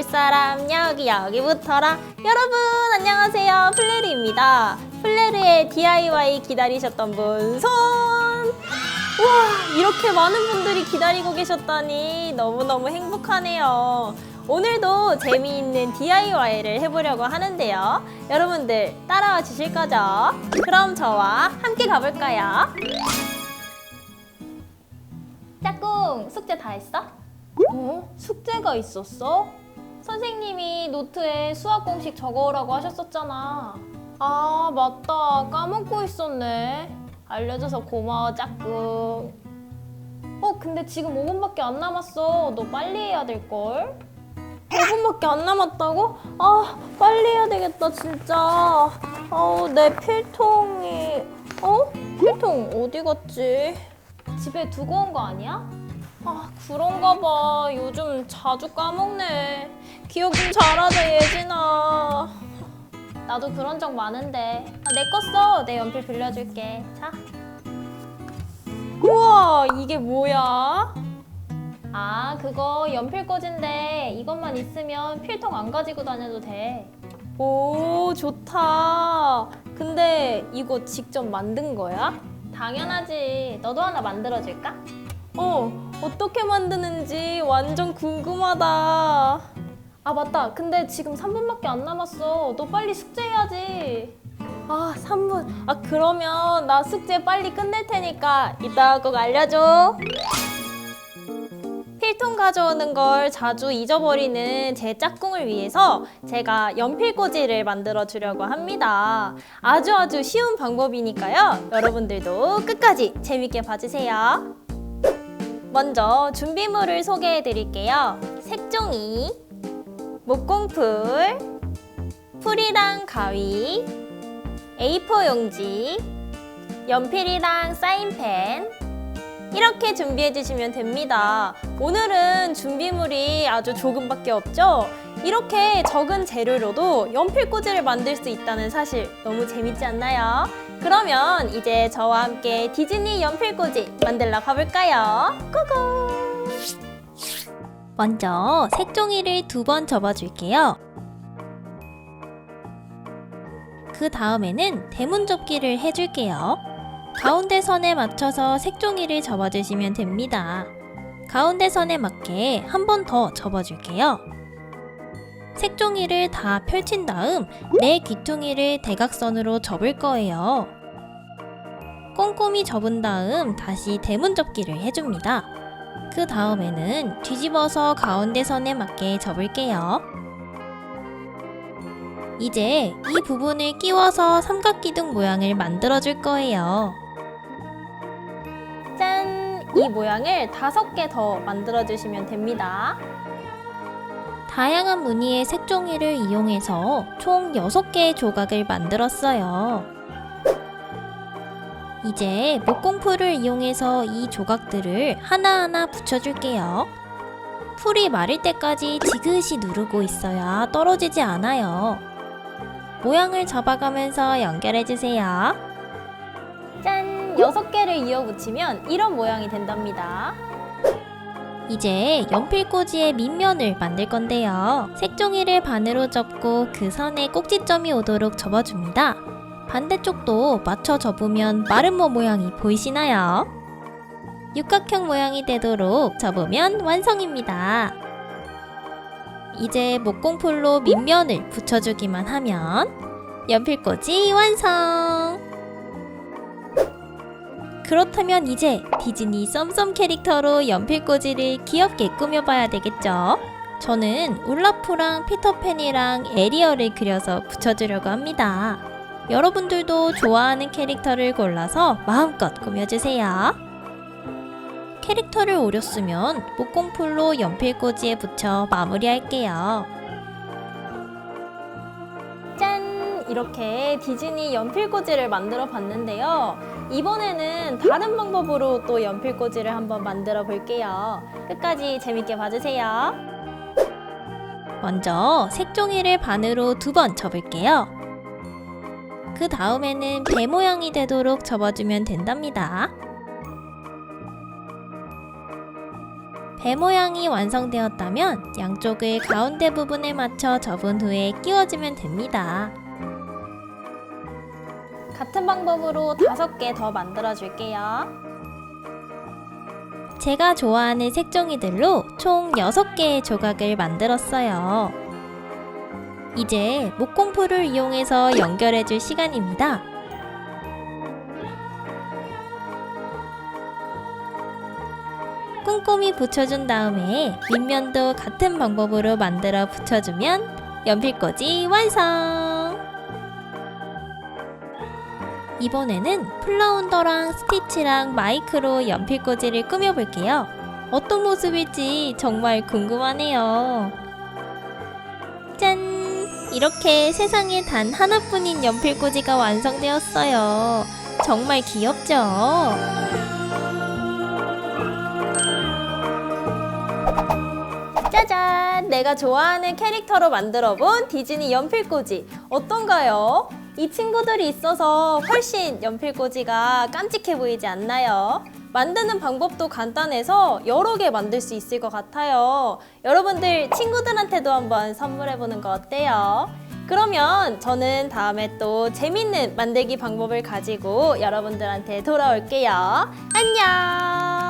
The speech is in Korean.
볼 사람 여기 여기 붙어라 여러분 안녕하세요 플레르입니다 플레르의 DIY 기다리셨던 분 손! 우와 이렇게 많은 분들이 기다리고 계셨다니 너무너무 행복하네요 오늘도 재미있는 DIY를 해보려고 하는데요 여러분들 따라와 주실 거죠? 그럼 저와 함께 가볼까요? 짝꿍 숙제 다 했어? 어? 숙제가 있었어? 선생님이 노트에 수학 공식 적어오라고 하셨었잖아. 아, 맞다. 까먹고 있었네. 알려줘서 고마워, 짝꿍. 어, 근데 지금 5분밖에 안 남았어. 너 빨리 해야 될걸? 5분밖에 안 남았다고? 아, 빨리 해야 되겠다, 진짜. 어우, 내 필통이. 어? 필통 어디 갔지? 집에 두고 온 거 아니야? 아 그런가 봐. 요즘 자주 까먹네. 기억 좀 잘하자 예진아. 나도 그런 적 많은데. 아, 내거 써. 내 연필 빌려줄게. 자. 우와 이게 뭐야? 아 그거 연필 꽂인데 이것만 있으면 필통 안 가지고 다녀도 돼오 좋다. 근데 이거 직접 만든 거야? 당연하지. 너도 하나 만들어줄까? 어, 어떻게 만드는지 완전 궁금하다. 아, 맞다. 근데 지금 3분밖에 안 남았어. 너 빨리 숙제해야지. 아, 3분. 아, 그러면 나 숙제 빨리 끝낼 테니까 이따 꼭 알려줘. 필통 가져오는 걸 자주 잊어버리는 제 짝꿍을 위해서 제가 연필꽂이를 만들어 주려고 합니다. 아주 아주 쉬운 방법이니까요. 여러분들도 끝까지 재밌게 봐주세요. 먼저 준비물을 소개해 드릴게요. 색종이, 목공풀, 풀이랑 가위, A4 용지, 연필이랑 사인펜, 이렇게 준비해 주시면 됩니다. 오늘은 준비물이 아주 조금밖에 없죠? 이렇게 적은 재료로도 연필꽂이를 만들 수 있다는 사실 너무 재밌지 않나요? 그러면 이제 저와 함께 디즈니 연필꽂이 만들러 가볼까요? 고고! 먼저 색종이를 두 번 접어줄게요. 그 다음에는 대문 접기를 해줄게요. 가운데 선에 맞춰서 색종이를 접어주시면 됩니다. 가운데 선에 맞게 한 번 더 접어줄게요. 색종이를 다 펼친 다음 내 귀퉁이를 대각선으로 접을 거예요. 꼼꼼히 접은 다음 다시 대문 접기를 해줍니다. 그 다음에는 뒤집어서 가운데 선에 맞게 접을게요. 이제 이 부분을 끼워서 삼각기둥 모양을 만들어 줄 거예요. 짠! 이 모양을 다섯 개 더 만들어 주시면 됩니다. 다양한 무늬의 색종이를 이용해서 총 6개의 조각을 만들었어요. 이제 목공풀을 이용해서 이 조각들을 하나하나 붙여줄게요. 풀이 마를 때까지 지그시 누르고 있어야 떨어지지 않아요. 모양을 잡아가면서 연결해주세요. 짠! 6개를 이어 붙이면 이런 모양이 된답니다. 이제 연필꽂이의 밑면을 만들 건데요. 색종이를 반으로 접고 그 선에 꼭지점이 오도록 접어줍니다. 반대쪽도 맞춰 접으면 마름모 모양이 보이시나요? 육각형 모양이 되도록 접으면 완성입니다. 이제 목공풀로 밑면을 붙여주기만 하면 연필꽂이 완성! 그렇다면 이제 디즈니 썸썸 캐릭터로 연필꽂이를 귀엽게 꾸며봐야 되겠죠? 저는 울라프랑 피터팬이랑 에리얼을 그려서 붙여주려고 합니다. 여러분들도 좋아하는 캐릭터를 골라서 마음껏 꾸며주세요. 캐릭터를 오렸으면 목공풀로 연필꽂이에 붙여 마무리할게요. 짠! 이렇게 디즈니 연필꽂이를 만들어 봤는데요. 이번에는 다른 방법으로 또 연필꽂이를 한번 만들어 볼게요. 끝까지 재밌게 봐주세요. 먼저 색종이를 반으로 두 번 접을게요. 그 다음에는 배 모양이 되도록 접어주면 된답니다. 배 모양이 완성되었다면 양쪽을 가운데 부분에 맞춰 접은 후에 끼워주면 됩니다. 같은 방법으로 다섯 개 더 만들어 줄게요. 제가 좋아하는 색종이들로 총 6개의 조각을 만들었어요. 이제 목공풀을 이용해서 연결해 줄 시간입니다. 꼼꼼히 붙여준 다음에 밑면도 같은 방법으로 만들어 붙여주면 연필꽂이 완성! 이번에는 플라운더랑 스티치랑 마이크로 연필꽂이를 꾸며볼게요. 어떤 모습일지 정말 궁금하네요. 짠! 이렇게 세상에 단 하나뿐인 연필꽂이가 완성되었어요. 정말 귀엽죠? 짜잔! 내가 좋아하는 캐릭터로 만들어본 디즈니 연필꽂이 어떤가요? 이 친구들이 있어서 훨씬 연필꽂이가 깜찍해 보이지 않나요? 만드는 방법도 간단해서 여러 개 만들 수 있을 것 같아요. 여러분들 친구들한테도 한번 선물해보는 거 어때요? 그러면 저는 다음에 또 재밌는 만들기 방법을 가지고 여러분들한테 돌아올게요. 안녕!